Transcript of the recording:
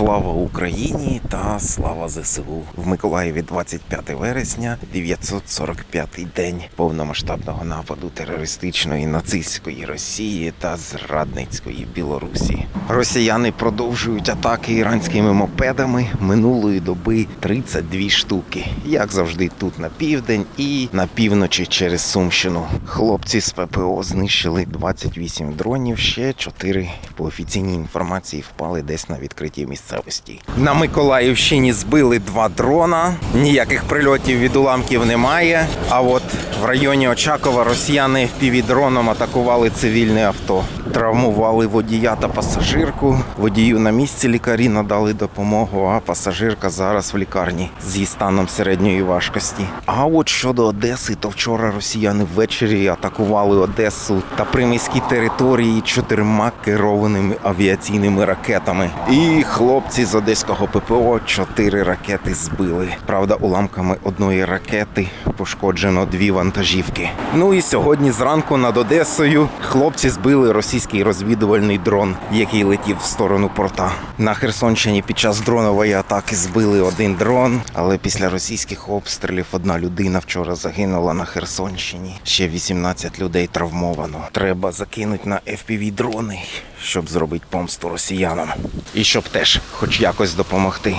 Слава Україні та слава ЗСУ в Миколаєві 25 вересня, 945-й день повномасштабного нападу терористичної нацистської Росії та зрадницької Білорусі. Росіяни продовжують атаки іранськими мопедами минулої доби 32 штуки, як завжди, тут на південь і на півночі через Сумщину. Хлопці з ППО знищили 28 дронів, ще 4 по офіційній інформації впали десь на відкритій місцевості. На Миколаївщині збили два дрона. Ніяких прильотів від уламків немає. А от в районі Очакова росіяни впівдроном атакували цивільне авто. Травмували водія та пасажирку. Водію на місці лікарі надали допомогу, а пасажирка зараз в лікарні зі станом середньої важкості. А от щодо Одеси, то вчора росіяни ввечері атакували Одесу та приміські території чотирма керованими авіаційними ракетами. І хлопці з одеського ППО чотири ракети збили. Правда, уламками одної ракети пошкоджено дві вантажівки. Ну і сьогодні зранку над Одесою хлопці збили російський розвідувальний дрон, який летів в сторону порта. На Херсонщині під час дронової атаки збили один дрон, але після російських обстрілів одна людина вчора загинула на Херсонщині. Ще 18 людей травмовано. Треба закинути на FPV дрони, щоб зробити помсту росіянам. І щоб теж хоч якось допомогти.